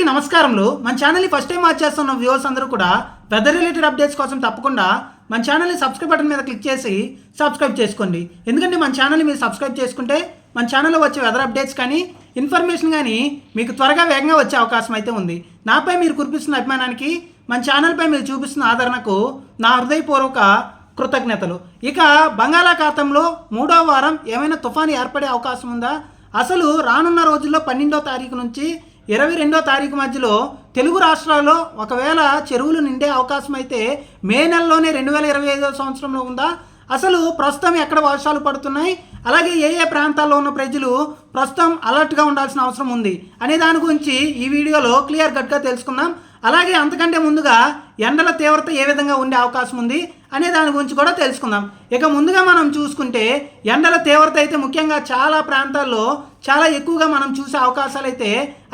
అందరికీ నమస్కారములు. మన ఛానల్ని ఫస్ట్ టైం వాచ్ చేస్తున్న వ్యూవర్స్ అందరూ కూడా వెదర్ రిలేటెడ్ అప్డేట్స్ కోసం తప్పకుండా మన ఛానల్ని సబ్స్క్రైబ్ బటన్ మీద క్లిక్ చేసి సబ్స్క్రైబ్ చేసుకోండి. ఎందుకంటే మన ఛానల్ని మీరు సబ్స్క్రైబ్ చేసుకుంటే మన ఛానల్లో వచ్చే వెదర్ అప్డేట్స్ కానీ ఇన్ఫర్మేషన్ కానీ మీకు త్వరగా వేగంగా వచ్చే అవకాశం అయితే ఉంది. నాపై మీరు కురిపిస్తున్న అభిమానానికి మన ఛానల్పై మీరు చూపిస్తున్న ఆదరణకు నా హృదయపూర్వక కృతజ్ఞతలు. ఇక బంగాళాఖాతంలో మూడో వారం ఏమైనా తుఫాను ఏర్పడే అవకాశం ఉందా? అసలు రానున్న రోజుల్లో పన్నెండో తారీఖు నుంచి ఇరవై రెండో తారీఖు మధ్యలో తెలుగు రాష్ట్రాల్లో ఒకవేళ చెరువులు నిండే అవకాశం అయితే మే నెలలోనే రెండు వేల ఇరవై ఐదో సంవత్సరంలో ఉందా? అసలు ప్రస్తుతం ఎక్కడ వర్షాలు పడుతున్నాయి? అలాగే ఏ ఏ ప్రాంతాల్లో ఉన్న ప్రజలు ప్రస్తుతం అలర్ట్గా ఉండాల్సిన అవసరం ఉంది? అనే దాని గురించి ఈ వీడియోలో క్లియర్ కట్గా తెలుసుకుందాం. అలాగే అంతకంటే ముందుగా ఎండల తీవ్రత ఏ విధంగా ఉండే అవకాశం ఉంది అనే దాని గురించి కూడా తెలుసుకుందాం. ఇక ముందుగా మనం చూసుకుంటే ఎండల తీవ్రత అయితే ముఖ్యంగా చాలా ప్రాంతాల్లో చాలా ఎక్కువగా మనం చూసే అవకాశాలు అయితే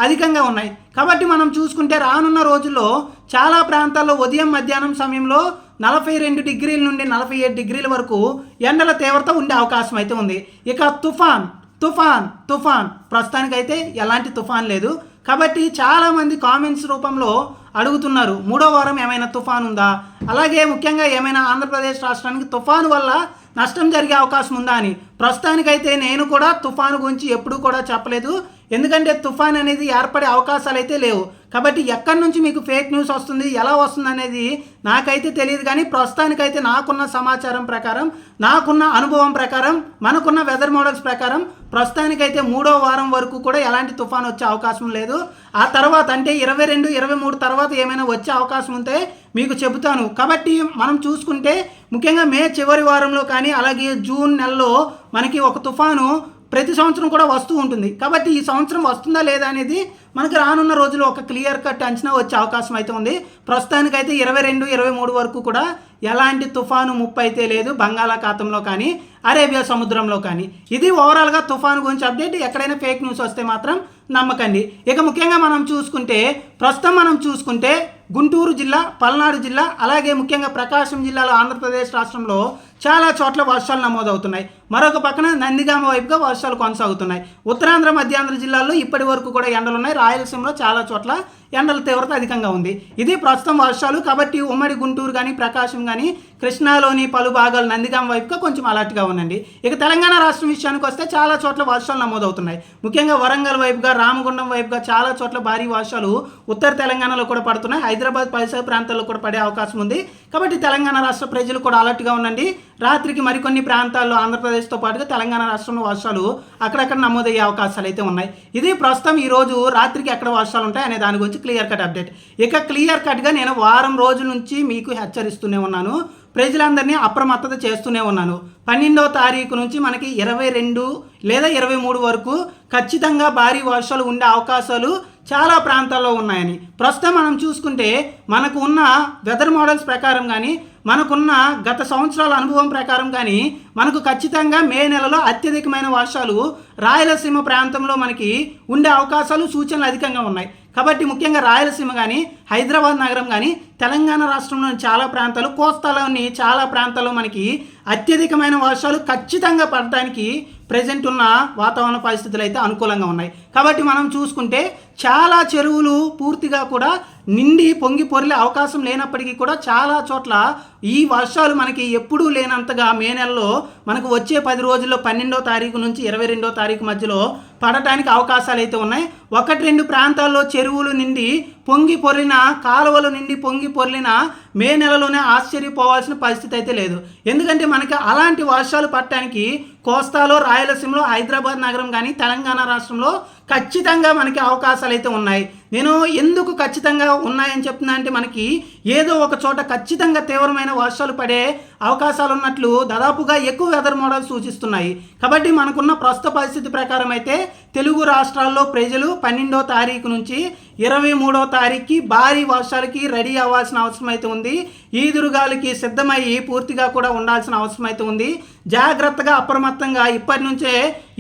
అధికంగా ఉన్నాయి. కాబట్టి మనం చూసుకుంటే రానున్న రోజుల్లో చాలా ప్రాంతాల్లో ఉదయం మధ్యాహ్నం సమయంలో నలభై రెండు డిగ్రీల నుండి నలభై ఏడు డిగ్రీల వరకు ఎండల తీవ్రత ఉండే అవకాశం అయితే ఉంది. ఇక తుఫాన్ తుఫాన్ తుఫాన్. ప్రస్తుతానికైతే ఎలాంటి తుఫాన్ లేదు. కాబట్టి చాలామంది కామెంట్స్ రూపంలో అడుగుతున్నారు మూడో వారం ఏమైనా తుఫాన్ ఉందా అలాగే ముఖ్యంగా ఏమైనా ఆంధ్రప్రదేశ్ రాష్ట్రానికి తుఫాను వల్ల నష్టం జరిగే అవకాశం ఉందా అని. ప్రస్తుతానికైతే నేను కూడా తుఫాను గురించి ఎప్పుడూ కూడా చెప్పలేదు. ఎందుకంటే తుఫాన్ అనేది ఏర్పడే అవకాశాలు అయితే లేవు. కాబట్టి ఎక్కడి నుంచి మీకు ఫేక్ న్యూస్ వస్తుంది ఎలా వస్తుంది అనేది నాకైతే తెలియదు కానీ ప్రస్తుతానికైతే నాకున్న సమాచారం ప్రకారం నాకున్న అనుభవం ప్రకారం మనకున్న వెదర్ మోడల్స్ ప్రకారం ప్రస్తుతానికైతే మూడో వారం వరకు కూడా ఎలాంటి తుఫాన్ వచ్చే అవకాశం లేదు. ఆ తర్వాత అంటే ఇరవై రెండు ఇరవై మూడు తర్వాత ఏమైనా వచ్చే అవకాశం ఉంటే మీకు చెబుతాను. కాబట్టి మనం చూసుకుంటే ముఖ్యంగా మే చివరి వారంలో కానీ అలాగే జూన్ నెలలో మనకి ఒక తుఫాను ప్రతి సంవత్సరం కూడా వస్తూ ఉంటుంది. కాబట్టి ఈ సంవత్సరం వస్తుందా లేదా అనేది మనకి రానున్న రోజుల్లో ఒక క్లియర్ కట్ అంచనా వచ్చే అవకాశం అయితే ఉంది. ప్రస్తుతానికైతే ఇరవై రెండు ఇరవై మూడు వరకు కూడా ఎలాంటి తుఫాను ముప్పు అయితే లేదు బంగాళాఖాతంలో కానీ అరేబియా సముద్రంలో కానీ. ఇది ఓవరాల్గా తుఫాను గురించి అప్డేట్ ఎక్కడైనా ఫేక్ న్యూస్ వస్తే మాత్రం నమ్మకండి. ఇక ముఖ్యంగా మనం చూసుకుంటే ప్రస్తుతం మనం చూసుకుంటే గుంటూరు జిల్లా పల్నాడు జిల్లా అలాగే ముఖ్యంగా ప్రకాశం జిల్లాలో ఆంధ్రప్రదేశ్ రాష్ట్రంలో చాలా చోట్ల వర్షాలు నమోదవుతున్నాయి. మరొక పక్కన నందిగామ వైపుగా వర్షాలు కొనసాగుతున్నాయి. ఉత్తరాంధ్ర మధ్యాంధ్ర జిల్లాల్లో ఇప్పటి వరకు కూడా ఎండలు ఉన్నాయి రాయలసీమలో చాలా చోట్ల ఎండల తీవ్రత అధికంగా ఉంది. ఇది ప్రస్తుతం వర్షాలు కాబట్టి ఉమ్మడి గుంటూరు కానీ ప్రకాశం కానీ కృష్ణాలోని పలు భాగాలు నందిగామ వైపుగా కొంచెం అలర్ట్గా ఉందండి ఇక తెలంగాణ రాష్ట్రం విషయానికి వస్తే చాలా చోట్ల వర్షాలు నమోదవుతున్నాయి. ముఖ్యంగా వరంగల్ వైపుగా రామగుండం వైపుగా చాలా చోట్ల భారీ వర్షాలు ఉత్తర తెలంగాణలో కూడా పడుతున్నాయి. హైదరాబాద్ పరిసర ప్రాంతాల్లో కూడా పడే అవకాశం ఉంది. కాబట్టి తెలంగాణ రాష్ట్ర ప్రజలు కూడా అలర్ట్గా ఉండండి. రాత్రికి మరికొన్ని ప్రాంతాల్లో ఆంధ్రప్రదేశ్తో పాటుగా తెలంగాణ రాష్ట్రంలో వర్షాలు అక్కడక్కడ నమోదయ్యే అవకాశాలు అయితే ఉన్నాయి. ఇది ప్రస్తుతం ఈ రోజు రాత్రికి ఎక్కడ వర్షాలు ఉంటాయి అనే దాని గురించి క్లియర్ కట్ అప్డేట్ ఇక క్లియర్ కట్గా నేను వారం రోజుల నుంచి మీకు హెచ్చరిస్తూనే ఉన్నాను. ప్రజలందరినీ అప్రమత్తత చేస్తూనే ఉన్నాను. పన్నెండో తారీఖు నుంచి మనకి ఇరవై రెండు లేదా ఇరవై మూడు వరకు ఖచ్చితంగా భారీ వర్షాలు ఉండే అవకాశాలు చాలా ప్రాంతాల్లో ఉన్నాయని. ప్రస్తుతం మనం చూసుకుంటే మనకు ఉన్న వెదర్ మోడల్స్ ప్రకారం కానీ మనకున్న గత సంవత్సరాల అనుభవం ప్రకారం కానీ మనకు ఖచ్చితంగా మే నెలలో అత్యధికమైన వర్షాలు రాయలసీమ ప్రాంతంలో మనకి ఉండే అవకాశాలు సూచనలు అధికంగా ఉన్నాయి. కాబట్టి ముఖ్యంగా రాయలసీమ కానీ హైదరాబాద్ నగరం కానీ తెలంగాణ రాష్ట్రంలోని చాలా ప్రాంతాలు కోస్తాలోని చాలా ప్రాంతాల్లో మనకి అత్యధికమైన వర్షాలు ఖచ్చితంగా పడటానికి ప్రజెంట్ ఉన్న వాతావరణ పరిస్థితులు అయితే అనుకూలంగా ఉన్నాయి. కాబట్టి మనం చూసుకుంటే చాలా చెరువులు పూర్తిగా కూడా నిండి పొంగి పొరిలే అవకాశం లేనప్పటికీ కూడా చాలా చోట్ల ఈ వర్షాలు మనకి ఎప్పుడూ లేనంతగా మే నెలలో మనకు వచ్చే పది రోజుల్లో పన్నెండో తారీఖు నుంచి ఇరవై రెండో తారీఖు మధ్యలో పడటానికి అవకాశాలు అయితే ఉన్నాయి. ఒకటి రెండు ప్రాంతాల్లో చెరువులు నిండి పొంగి పొర్లిన కాలువలు నిండి పొంగి పొర్లిన మే నెలలోనే ఆశ్చర్యపోవాల్సిన పరిస్థితి అయితే లేదు. ఎందుకంటే మనకి అలాంటి వర్షాలు పట్టడానికి కోస్తాలో రాయలసీమలో హైదరాబాద్ నగరం కానీ తెలంగాణ రాష్ట్రంలో ఖచ్చితంగా మనకి అవకాశాలు అయితే ఉన్నాయి. నేను ఎందుకు ఖచ్చితంగా ఉన్నాయని చెప్తున్నా అంటే మనకి ఏదో ఒక చోట ఖచ్చితంగా తీవ్రమైన వర్షాలు పడే అవకాశాలు ఉన్నట్లు దాదాపుగా ఎక్కువ వెదర్ మోడల్ సూచిస్తున్నాయి. కాబట్టి మనకున్న ప్రస్తుత పరిస్థితి ప్రకారం అయితే తెలుగు రాష్ట్రాల్లో ప్రజలు పన్నెండో తారీఖు నుంచి ఇరవై మూడో తారీఖుకి భారీ వర్షాలకి రెడీ అవ్వాల్సిన అవసరం అయితే ఉంది. ఈదురుగాలికి సిద్ధమయ్యి పూర్తిగా కూడా ఉండాల్సిన అవసరం అయితే ఉంది. జాగ్రత్తగా అప్రమత్తంగా ఇప్పటి నుంచే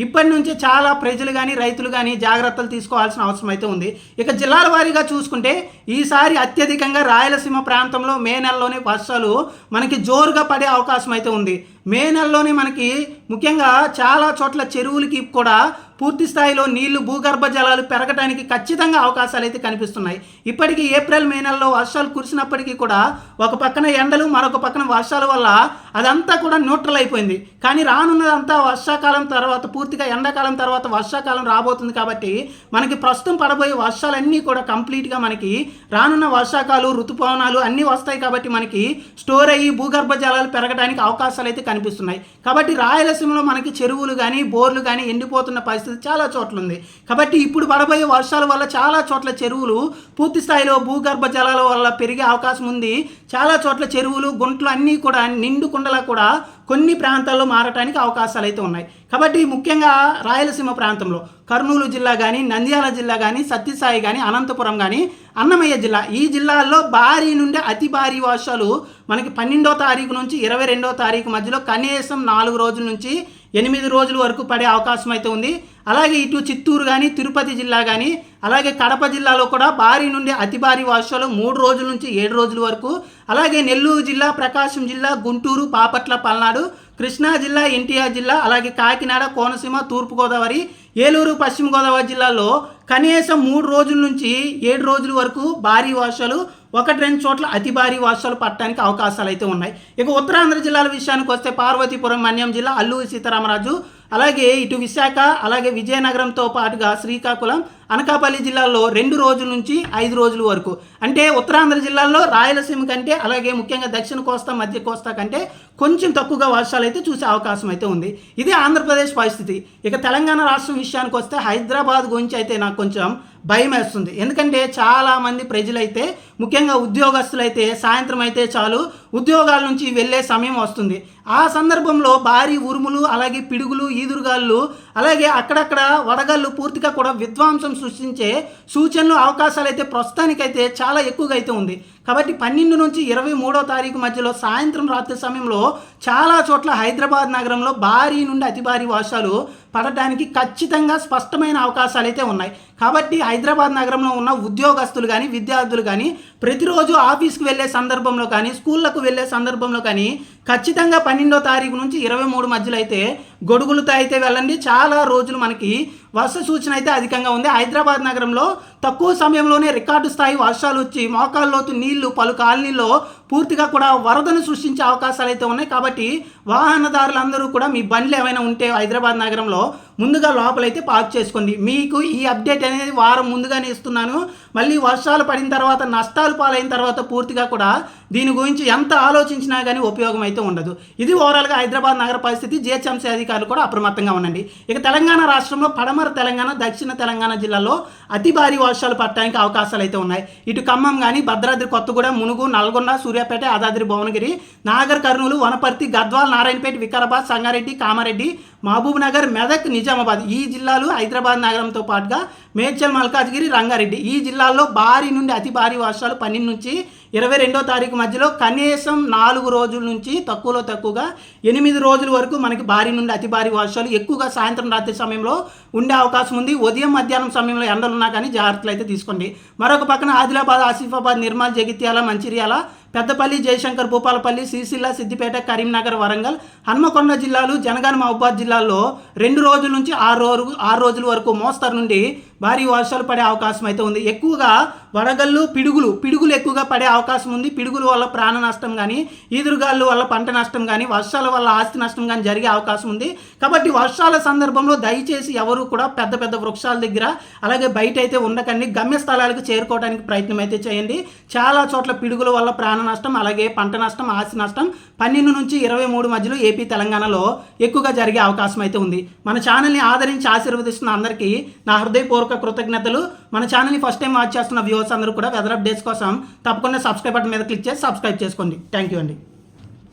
ఇప్పటి నుంచే చాలా ప్రజలు కానీ రైతులు కానీ జాగ్రత్తలు తీసుకోవాల్సిన అవసరం అయితే ఉంది. ఇక జిల్లాల వారీగా చూసుకుంటే ఈసారి అత్యధికంగా రాయలసీమ ప్రాంతంలో మే నెలలోనే వర్షాలు మనకి జోరుగా పడే అవకాశం అయితే ఉంది. మే నెలలోనే మనకి ముఖ్యంగా చాలా చోట్ల చెరువులకి కూడా పూర్తి స్థాయిలో నీళ్ళు భూగర్భ జలాలు పెరగడానికి ఖచ్చితంగా అవకాశాలు అయితే కనిపిస్తున్నాయి. ఇప్పటికీ ఏప్రిల్ మే నెలలో వర్షాలు కురిసినప్పటికీ కూడా ఒక పక్కన ఎండలు మరొక పక్కన వర్షాల వల్ల అదంతా కూడా న్యూట్రల్ అయిపోయింది. కానీ రానున్నదంతా వర్షాకాలం తర్వాత పూర్తిగా ఎండాకాలం తర్వాత వర్షాకాలం రాబోతుంది కాబట్టి మనకి ప్రస్తుతం పడబోయే వర్షాలన్నీ కూడా కంప్లీట్గా మనకి రానున్న వర్షాకాలు ఋతుపవనాలు అన్నీ వస్తాయి కాబట్టి మనకి స్టోర్ అయ్యి భూగర్భ జలాలు పెరగడానికి అవకాశాలు అయితే కనిపిస్తున్నాయి. కాబట్టి రాయలసీమలో మనకి చెరువులు కానీ బోర్లు కానీ ఎండిపోతున్న పరిస్థితి చాలా చోట్ల ఉంది కాబట్టి ఇప్పుడు పడబోయే వర్షాల వల్ల చాలా చోట్ల చెరువులు పూర్తి స్థాయిలో భూగర్భ జలాల వల్ల పెరిగే అవకాశం ఉంది. చాలా చోట్ల చెరువులు గుంట్లు అన్నీ కూడా నిండుకుండా కుండలా కూడా కొన్ని ప్రాంతాల్లో మారటానికి అవకాశాలు అయితే ఉన్నాయి. కాబట్టి ముఖ్యంగా రాయలసీమ ప్రాంతంలో కర్నూలు జిల్లా కానీ నంద్యాల జిల్లా కానీ సత్యసాయి కానీ అనంతపురం కానీ అన్నమయ్య జిల్లా ఈ జిల్లాల్లో భారీ నుండి అతి భారీ వర్షాలు మనకి పన్నెండో తారీఖు నుంచి ఇరవై రెండో తారీఖు మధ్యలో కనీసం నాలుగు రోజుల నుంచి ఎనిమిది రోజుల వరకు పడే అవకాశం అయితే ఉంది. అలాగే ఇటు చిత్తూరు కానీ తిరుపతి జిల్లా కానీ అలాగే కడప జిల్లాలో కూడా భారీ నుండి అతి భారీ వర్షాలు మూడు రోజుల నుంచి ఏడు రోజుల వరకు. అలాగే నెల్లూరు జిల్లా ప్రకాశం జిల్లా గుంటూరు పాపట్ల పల్నాడు కృష్ణా జిల్లా ఎన్టీఆర్ జిల్లా అలాగే కాకినాడ కోనసీమ తూర్పుగోదావరి ఏలూరు పశ్చిమ గోదావరి జిల్లాలో కనీసం మూడు రోజుల నుంచి ఏడు రోజుల వరకు భారీ వర్షాలు ఒకటి రెండు చోట్ల అతి భారీ వర్షాలు పడటానికి అవకాశాలు అయితే ఉన్నాయి. ఇక ఉత్తరాంధ్ర జిల్లాల విషయానికి వస్తే పార్వతీపురం మన్యం జిల్లా అల్లూరి సీతారామరాజు అలాగే ఇటు విశాఖ అలాగే విజయనగరంతో పాటుగా శ్రీకాకుళం అనకాపల్లి జిల్లాల్లో రెండు రోజుల నుంచి ఐదు రోజుల వరకు. అంటే ఉత్తరాంధ్ర జిల్లాల్లో రాయలసీమ కంటే అలాగే ముఖ్యంగా దక్షిణ కోస్తా మధ్య కోస్తా కంటే కొంచెం తక్కువగా వర్షాలు అయితే చూసే అవకాశం అయితే ఉంది. ఇది ఆంధ్రప్రదేశ్ పరిస్థితి. ఇక తెలంగాణ రాష్ట్రం విషయానికి వస్తే హైదరాబాద్ గురించి అయితే నాకు కొంచెం భయం వేస్తుంది. ఎందుకంటే చాలామంది ప్రజలైతే ముఖ్యంగా ఉద్యోగస్తులైతే సాయంత్రం అయితే చాలు ఉద్యోగాల నుంచి వెళ్ళే సమయం వస్తుంది. ఆ సందర్భంలో భారీ ఉరుములు అలాగే పిడుగులు ఈదురుగాళ్ళు అలాగే అక్కడక్కడ వడగళ్ళు పూర్తిగా కూడా విధ్వంసం సృష్టించే సూచనలు అవకాశాలు అయితే ప్రస్తుతానికైతే చాలా ఎక్కువగా అయితే ఉంది. కాబట్టి పన్నెండు నుంచి ఇరవై మూడో తారీఖు మధ్యలో సాయంత్రం రాత్రి సమయంలో చాలా చోట్ల హైదరాబాద్ నగరంలో భారీ నుండి అతి భారీ వర్షాలు పడటానికి ఖచ్చితంగా స్పష్టమైన అవకాశాలు అయితే ఉన్నాయి. కాబట్టి హైదరాబాద్ నగరంలో ఉన్న ఉద్యోగస్తులు కానీ విద్యార్థులు కానీ ప్రతిరోజు ఆఫీస్కి వెళ్ళే సందర్భంలో కానీ స్కూళ్ళకు వెళ్ళే సందర్భంలో కానీ ఖచ్చితంగా పన్నెండో తారీఖు నుంచి ఇరవై మూడు మధ్యలో అయితే గొడుగులతో అయితే వెళ్ళండి. చాలా రోజులు మనకి వర్ష సూచన అయితే అధికంగా ఉంది. హైదరాబాద్ నగరంలో తక్కువ సమయంలోనే రికార్డు స్థాయి వర్షాలు వచ్చి మోకాల్లోతు నీళ్ళు పలు కాలనీల్లో పూర్తిగా కూడా వరదను సృష్టించే అవకాశాలు అయితే ఉన్నాయి. కాబట్టి వాహనదారులందరూ కూడా మీ బండ్లు ఏమైనా ఉంటే హైదరాబాద్ నగరంలో ముందుగా లోపలైతే పార్క్ చేసుకోండి. మీకు ఈ అప్డేట్ అనేది వారం ముందుగానే ఇస్తున్నాను. మళ్ళీ వర్షాలు పడిన తర్వాత నష్టాలు పాలైన తర్వాత పూర్తిగా కూడా దీని గురించి ఎంత ఆలోచించినా కానీ ఉపయోగం అయితే ఉండదు. ఇది ఓవరాల్గా హైదరాబాద్ నగర పరిస్థితి. జిహెచ్ఎంసీ అధికారులు కూడా అప్రమత్తంగా ఉండండి. ఇక తెలంగాణ రాష్ట్రంలో పడమర తెలంగాణ దక్షిణ తెలంగాణ జిల్లాలో అతి భారీ వర్షాలు పడటానికి అవకాశాలు అయితే ఉన్నాయి. ఇటు ఖమ్మం కానీ భద్రాద్రి కొత్తగూడెం మునుగు నల్గొండ సూర్యాపేట యాదాద్రి భువనగిరి నాగర్ కర్నూలు వనపర్తి గద్వాల్ నారాయణపేట వికారాబాద్ సంగారెడ్డి కామారెడ్డి మహబూబ్ నగర్ మెదక్ నిజామాబాద్ ఈ జిల్లాలు హైదరాబాద్ నగరంతో పాటుగా మేడ్చల్ మల్కాజ్గిరి రంగారెడ్డి ఈ జిల్లాల్లో భారీ నుండి అతి భారీ వర్షాలు పన్నెండు నుంచి ఇరవై రెండో తారీఖు మధ్యలో కనీసం నాలుగు రోజుల నుంచి తక్కువలో తక్కువగా ఎనిమిది రోజుల వరకు మనకి భారీ నుండి అతి భారీ వర్షాలు ఎక్కువగా సాయంత్రం రాత్రి సమయంలో ఉండే అవకాశం ఉంది. ఉదయం మధ్యాహ్నం సమయంలో ఎండలున్నా కానీ జాగ్రత్తలు అయితే తీసుకోండి. మరొక పక్కన ఆదిలాబాద్ ఆసిఫాబాద్ నిర్మల్ జగిత్యాల మంచిర్యాల పెద్దపల్లి జయశంకర్ భూపాలపల్లి సిరిసిల్ల సిద్దిపేట కరీంనగర్ వరంగల్ హన్మకొండ జిల్లాలు జనగాన మహబాద్ జిల్లాల్లో రెండు రోజుల నుంచి ఆరు రోజు ఆరు రోజుల వరకు మోస్తరు నుండి భారీ వర్షాలు పడే అవకాశం అయితే ఉంది. ఎక్కువగా వడగళ్ళు పిడుగులు పిడుగులు ఎక్కువగా పడే అవకాశం ఉంది. పిడుగుల వల్ల ప్రాణ నష్టం కానీ ఈదురుగాళ్ళు వల్ల పంట నష్టం కానీ వర్షాల వల్ల ఆస్తి నష్టం కానీ జరిగే అవకాశం ఉంది. కాబట్టి వర్షాల సందర్భంలో దయచేసి ఎవరు కూడా పెద్ద పెద్ద వృక్షాల దగ్గర అలాగే బయట అయితే ఉండకండి. గమ్యస్థలాలకు చేరుకోవడానికి ప్రయత్నం అయితే చేయండి. చాలా చోట్ల పిడుగుల వల్ల ప్రాణ నష్టం అలాగే పంట నష్టం ఆస్తి నష్టం పన్నెండు నుంచి ఇరవై మూడు మధ్యలో ఏపీ తెలంగాణలో ఎక్కువగా జరిగే అవకాశం అయితే ఉంది. మన ఛానల్ని ఆదరించి ఆశీర్వదిస్తున్న అందరికీ నా హృదయపూర్వక కృతజ్ఞతలు. మన ఛానల్ని ఫస్ట్ టైం వాచ్ చేస్తున్న వ్యూవర్స్ అందరూ కూడా వెదర్ అప్డేట్స్ కోసం తప్పకుండా సబ్స్క్రైబ్ బటన్ మీద క్లిక్ చేసి సబ్స్క్రైబ్ చేసుకోండి. థ్యాంక్ యూ అండి.